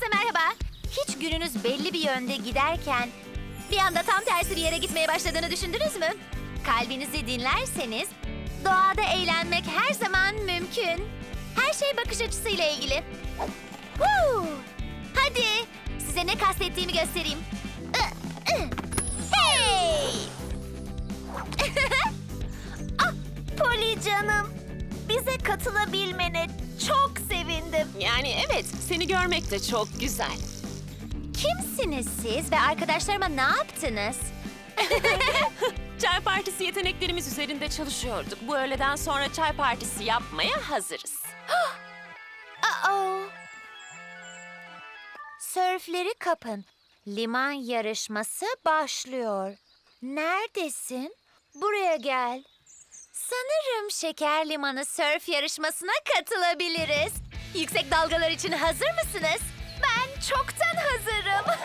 Herkese merhaba. Hiç gününüz belli bir yönde giderken bir anda tam tersi bir yere gitmeye başladığını düşündünüz mü? Kalbinizi dinlerseniz doğada eğlenmek her zaman mümkün. Her şey bakış açısıyla ilgili. Woo! Hadi size ne kastettiğimi göstereyim. Hey! ah, Polly canım. Bize katılabilmene çok. Yani evet, seni görmek de çok güzel. Kimsiniz siz ve arkadaşlarıma ne yaptınız? Çay partisi yeteneklerimiz üzerinde çalışıyorduk. Bu öğleden sonra çay partisi yapmaya hazırız. Uh-oh. Sörfleri kapın. Liman yarışması başlıyor. Neredesin? Buraya gel. Sanırım Şeker Limanı sörf yarışmasına katılabiliriz. Yüksek dalgalar için hazır mısınız? Ben çoktan hazırım.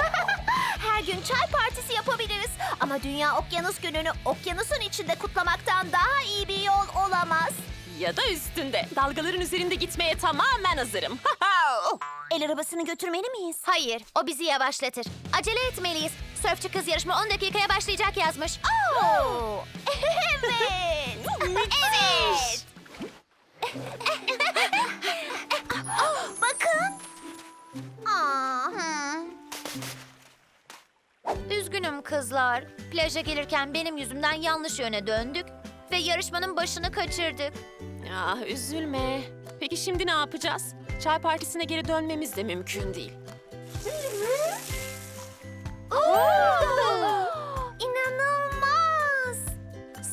Her gün çay partisi yapabiliriz. Ama Dünya Okyanus Günü'nü okyanusun içinde kutlamaktan daha iyi bir yol olamaz. Ya da üstünde. Dalgaların üzerinde gitmeye tamamen hazırım. El arabasını götürmeli miyiz? Hayır, o bizi yavaşlatır. Acele etmeliyiz. Sörfçü kız yarışma 10 dakikaya başlayacak yazmış. Oo! kızlar. Plaja gelirken benim yüzümden yanlış yöne döndük ve yarışmanın başını kaçırdık. ya üzülme. Peki şimdi ne yapacağız? Çay partisine geri dönmemiz de mümkün değil. İnanılmaz.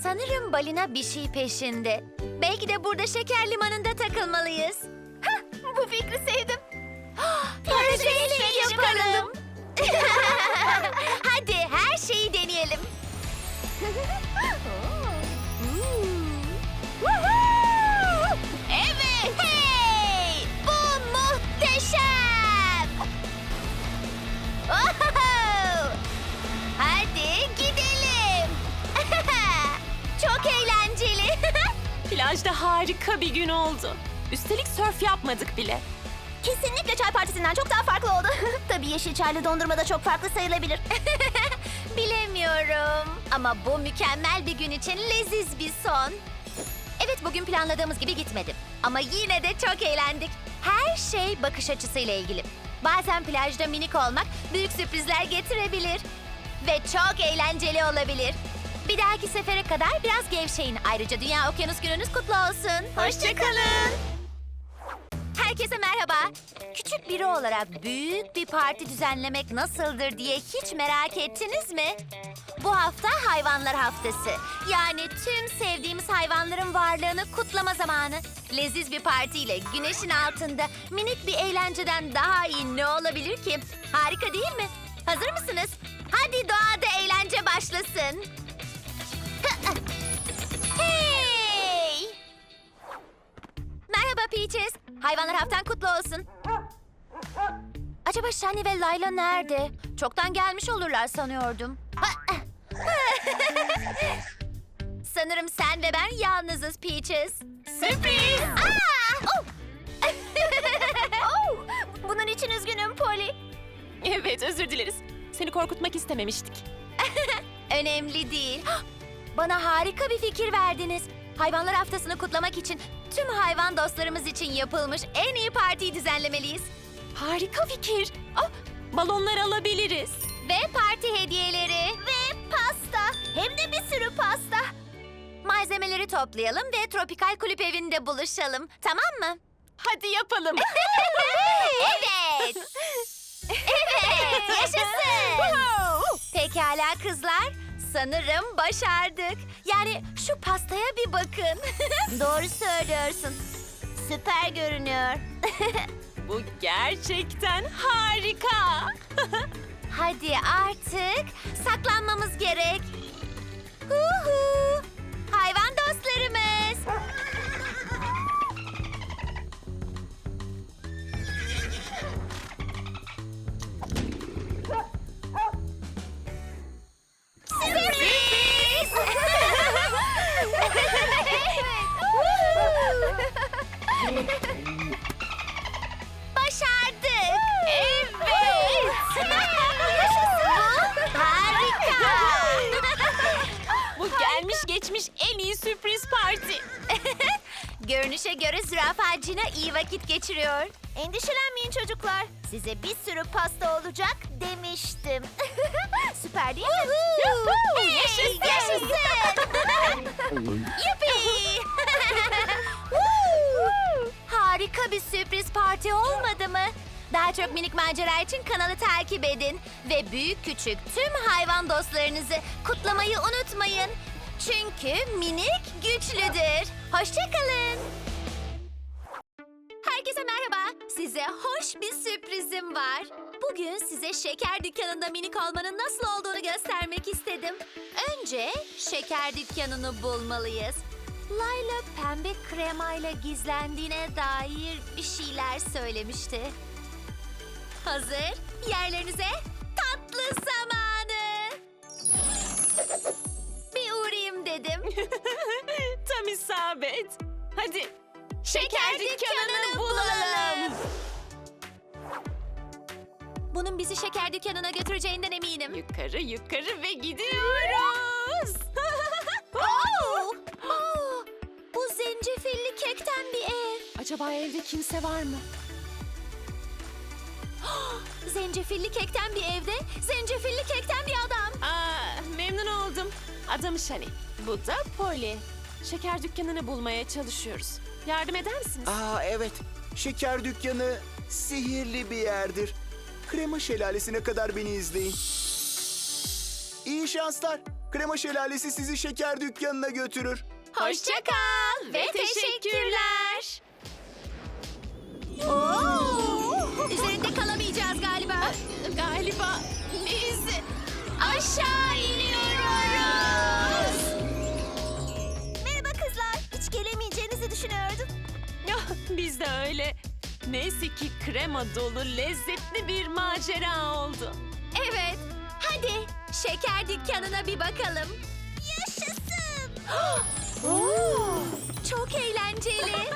Sanırım balina bir şey peşinde. Belki de burada şeker limanında takılmalıyız. Hah, bu fikri sevdim. Paraşütle yapalım. harika bir gün oldu. Üstelik sörf yapmadık bile. Kesinlikle çay partisinden çok daha farklı oldu. Tabii yeşil çaylı dondurma da çok farklı sayılabilir. Bilemiyorum. Ama bu mükemmel bir gün için leziz bir son. Evet bugün planladığımız gibi gitmedi. Ama yine de çok eğlendik. Her şey bakış açısıyla ilgili. Bazen plajda minik olmak büyük sürprizler getirebilir. Ve çok eğlenceli olabilir. Bir dahaki sefere kadar biraz gevşeyin. Ayrıca Dünya Okyanus Gününüz kutlu olsun. Hoşçakalın. Herkese merhaba. Küçük biri olarak büyük bir parti düzenlemek nasıldır diye hiç merak ettiniz mi? Bu hafta hayvanlar haftası. Yani tüm sevdiğimiz hayvanların varlığını kutlama zamanı. Leziz bir partiyle güneşin altında minik bir eğlenceden daha iyi ne olabilir ki? Harika değil mi? Hazır mısınız? Hadi doğada eğlence başlasın. Peaches. Hayvanlar haftan kutlu olsun. Acaba Shani ve Layla nerede? Çoktan gelmiş olurlar sanıyordum. Sanırım sen ve ben yalnızız Peaches. Sürpriz! Aa! Oh! Oh! Bunun için üzgünüm Polly. Evet, özür dileriz. Seni korkutmak istememiştik. Önemli değil. Bana harika bir fikir verdiniz. Hayvanlar haftasını kutlamak için tüm hayvan dostlarımız için yapılmış en iyi partiyi düzenlemeliyiz. Harika fikir. Ah, balonlar alabiliriz. Ve parti hediyeleri. Ve pasta. Hem de bir sürü pasta. Malzemeleri toplayalım ve Tropikal Kulüp evinde buluşalım. Tamam mı? Hadi yapalım. evet. Evet, yaşasın. Pekala kızlar. Sanırım başardık. Yani şu pastaya bir bakın. Doğru söylüyorsun. Süper görünüyor. Bu gerçekten harika. Hadi artık saklanmamız gerek. Huhu! Görünüşe göre zürafacına iyi vakit geçiriyor. Endişelenmeyin çocuklar. Size bir sürü pasta olacak demiştim. Süper değil mi? Hey, Yaşasın. yaşasın. Yuppie! Harika bir sürpriz parti olmadı mı? Daha çok minik macera için kanalı takip edin. Ve büyük küçük tüm hayvan dostlarınızı kutlamayı unutmayın. Çünkü minik güçlüdür. Hoşçakalın. Herkese merhaba. Size hoş bir sürprizim var. Bugün size şeker dükkanında minik olmanın nasıl olduğunu göstermek istedim. Önce şeker dükkanını bulmalıyız. Layla pembe kremayla gizlendiğine dair bir şeyler söylemişti. Hazır. Yerlerinize tatlı zamanı. Bir uğrayayım dedim. Tam isabet. Hadi Şeker dükkanını bulalım. Bunun bizi şeker dükkanına götüreceğinden eminim. yukarı yukarı ve gidiyoruz. Oo! Oo! Bu zencefilli kekten bir ev. Acaba evde kimse var mı? Zencefilli kekten bir evde, zencefilli kekten bir adam. Aa, memnun oldum. Adım Shani. Bu da Polly. Şeker dükkanını bulmaya çalışıyoruz. Yardım eder misiniz? Aa evet. Şeker dükkanı sihirli bir yerdir. Krema şelalesine kadar beni izleyin. İyi şanslar. Krema şelalesi sizi şeker dükkanına götürür. Hoşça kal ve teşekkürler. Oo! Üzerinde kalamayacağız galiba. Galiba biz Aşağı biz de öyle. Neyse ki krema dolu lezzetli bir macera oldu. Evet. Hadi şeker dükkanına bir bakalım. Yaşasın. Çok eğlenceli.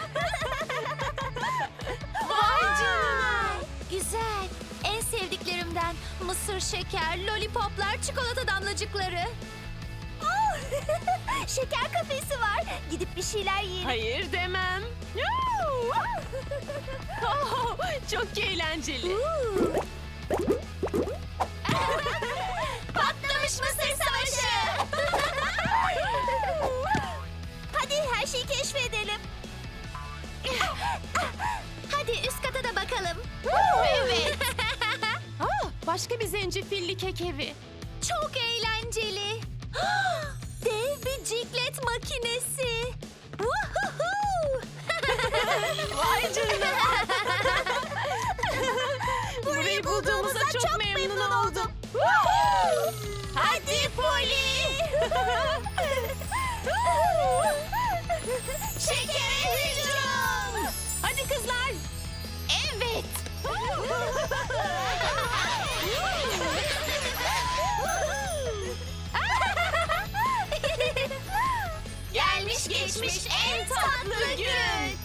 Vay canına. Güzel. En sevdiklerimden mısır şeker, lollipoplar, çikolata damlacıkları. şeker kafesi var. Gidip bir şeyler yiyelim. Hayır demem. Oh, çok eğlenceli. Patlamış mısır savaşı. Hadi her şeyi keşfedelim. Hadi üst kata da bakalım. Evet. Aa, başka bir zencefilli kek evi. Geçmiş en tatlı gün.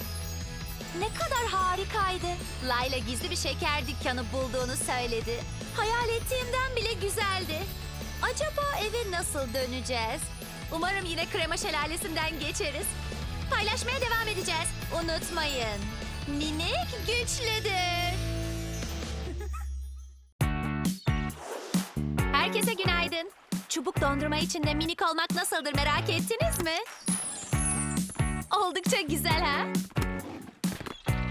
Ne kadar harikaydı. Layla gizli bir şeker dükkanı bulduğunu söyledi. Hayal ettiğimden bile güzeldi. Acaba eve nasıl döneceğiz? Umarım yine krema şelalesinden geçeriz. Paylaşmaya devam edeceğiz. Unutmayın. Minik güçlüdür. Herkese günaydın. Çubuk dondurma içinde minik olmak nasıldır merak ettiniz mi? Oldukça güzel ha?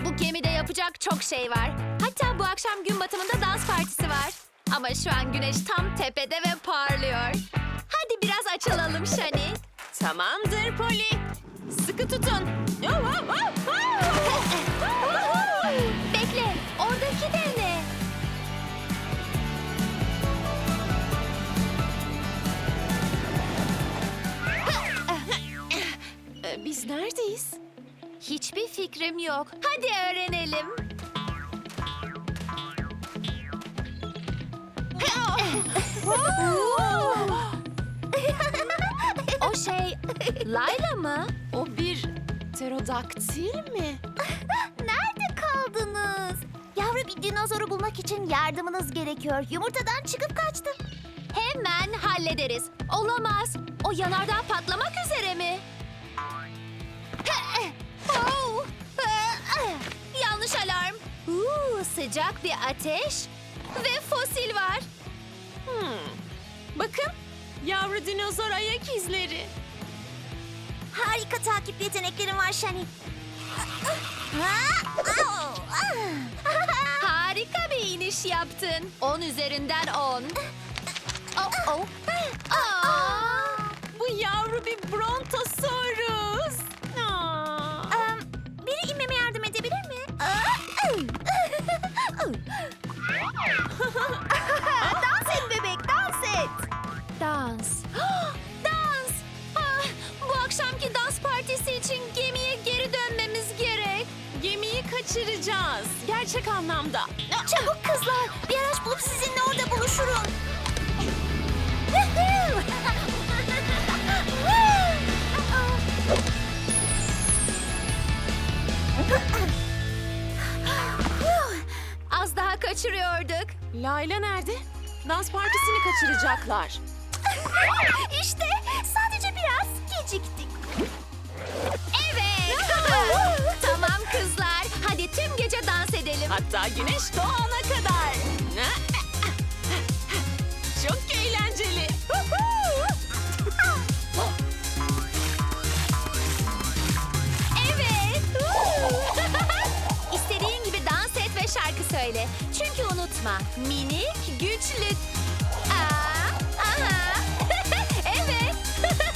Bu gemide yapacak çok şey var. Hatta bu akşam gün batımında dans partisi var. Ama şu an güneş tam tepede ve parlıyor. Hadi biraz açılalım Shani. Tamamdır Polly. Sıkı tutun. biz neredeyiz? Hiçbir fikrim yok. Hadi öğrenelim. o şey Layla mı? O bir pterodaktil mi? Nerede kaldınız? Yavru bir dinozoru bulmak için yardımınız gerekiyor. Yumurtadan çıkıp kaçtı. Hemen hallederiz. Olamaz. O yanardağ patlamak üzere. mi? Sıcak bir ateş ve fosil var. Hmm. Bakın, yavru dinozor ayak izleri. Harika takip yeteneklerin var Shani. Harika bir iniş yaptın. 10 üzerinden 10. Oh, oh. Aa! Bu yavru bir brontosaurus. Layla nerede? Dans partisini kaçıracaklar. işte sadece biraz geciktik. Evet. tamam kızlar. Hadi tüm gece dans edelim. Hatta güneş doğana unutma, minik, güçlü. Aa, aha.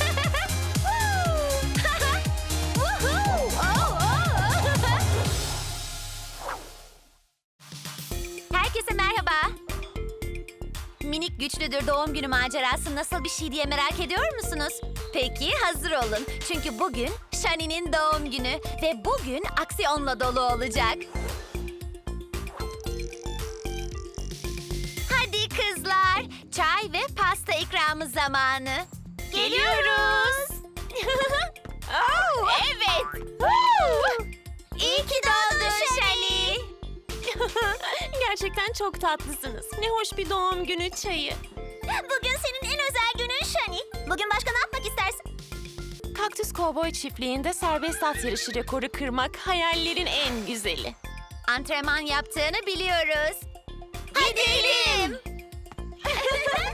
Minik güçlüdür doğum günü macerası nasıl bir şey diye merak ediyor musunuz? Peki hazır olun. Çünkü bugün Shani'nin doğum günü ve bugün aksiyonla dolu olacak. İkramı zamanı. Geliyoruz. oh, evet. İyi ki doğdun Shani. Gerçekten çok tatlısınız. Ne hoş bir doğum günü çayı. Bugün senin en özel günün Shani. Bugün başka ne yapmak istersin? Kaktüs Kovboy çiftliğinde serbest at yarışı rekoru kırmak hayallerin en güzeli. Antrenman yaptığını biliyoruz. Gidelim.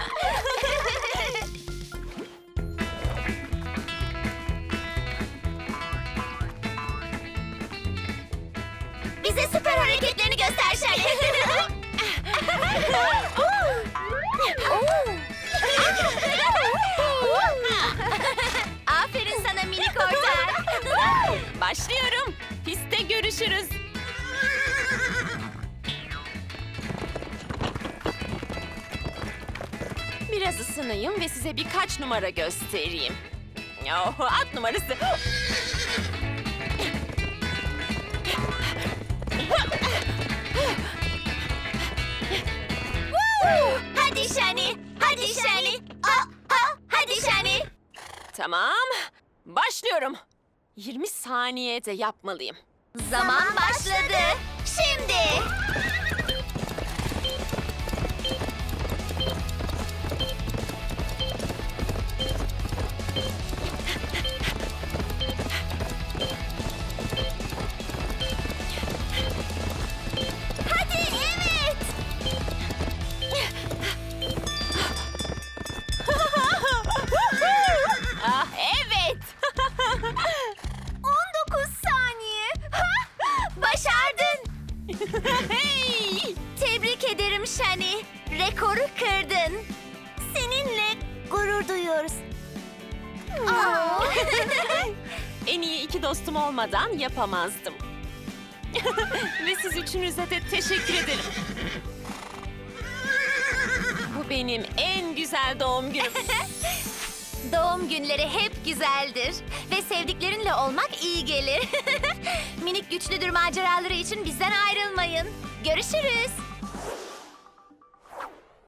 Bize süper hareketlerini göster Shani. Aferin sana minik ortak. Başlıyorum. Piste görüşürüz. Biraz ısınayım ve size birkaç numara göstereyim. Oh, at numarası. Başlıyorum. 20 saniyede yapmalıyım. Zaman başladı. Şimdi. Duyuyoruz. En iyi iki dostum olmadan yapamazdım. Ve siz üçünüze de teşekkür ederim. Bu benim en güzel doğum günüm. Doğum günleri hep güzeldir. Ve sevdiklerinle olmak iyi gelir. Minik güçlüdür maceraları için bizden ayrılmayın. Görüşürüz.